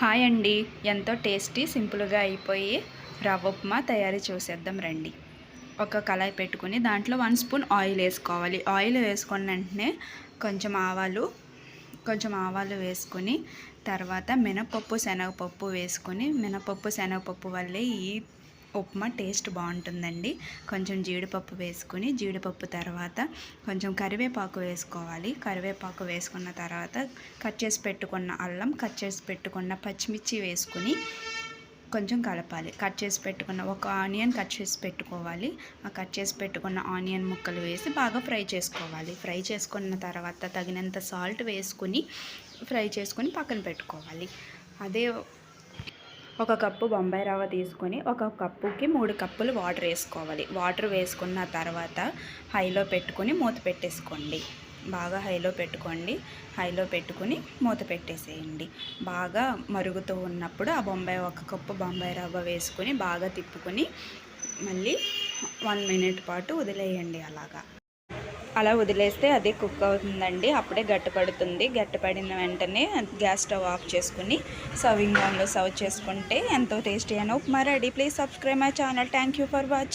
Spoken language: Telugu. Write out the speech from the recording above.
హాయ్ అండి. ఎంతో టేస్టీ సింపుల్గా అయిపోయి రవ్వ ఉప్మా తయారీ చూసేద్దాం రండి. ఒక కళాయి పెట్టుకుని దాంట్లో వన్ స్పూన్ ఆయిల్ వేసుకోవాలి. ఆయిల్ వేసుకున్న వెంటనే కొంచెం ఆవాలు కొంచెం ఆవాలు వేసుకొని తర్వాత మినపప్పు శనగపప్పు వేసుకొని మినపప్పు శనగపప్పు వల్లే ఈ ఉప్మా టేస్ట్ బాగుంటుందండి. కొంచెం జీడిపప్పు వేసుకుని జీడిపప్పు తర్వాత కొంచెం కరివేపాకు వేసుకోవాలి. కరివేపాకు వేసుకున్న తర్వాత కట్ చేసి పెట్టుకున్న అల్లం కట్ చేసి పెట్టుకున్న పచ్చిమిర్చి వేసుకుని కొంచెం కలపాలి. కట్ చేసి పెట్టుకున్న ఒక ఆనియన్ కట్ చేసి పెట్టుకోవాలి. ఆ కట్ చేసి పెట్టుకున్న ఆనియన్ ముక్కలు వేసి బాగా ఫ్రై చేసుకోవాలి. ఫ్రై చేసుకున్న తర్వాత తగినంత సాల్ట్ వేసుకుని ఫ్రై చేసుకుని పక్కన పెట్టుకోవాలి. అదే ఒక కప్పు బొంబాయి రవ్వ తీసుకొని ఒక కప్పుకి మూడు కప్పులు వాటర్ వేసుకోవాలి. వాటర్ వేసుకున్న తర్వాత హైలో పెట్టుకుని మూత పెట్టేసుకోండి. బాగా హైలో పెట్టుకోండి. హైలో పెట్టుకుని మూత పెట్టేసేయండి. బాగా మరుగుతూ ఉన్నప్పుడు ఆ బొంబాయి ఒక కప్పు బొంబాయి రవ్వ వేసుకొని బాగా తిప్పుకొని మళ్ళీ వన్ మినిట్ పాటు వదిలేయండి అలాగా. అలా వదిలేస్తే అది కుక్ అవుతుందండి. అప్పుడే గట్టిపడుతుంది. గట్టిపడిన వెంటనే గ్యాస్ స్టవ్ ఆఫ్ చేసుకుని సర్వింగ్ బౌన్లో సర్వ్ చేసుకుంటే ఎంతో టేస్టీ అయిన upma ready. Please subscribe my channel. Thank you for watching.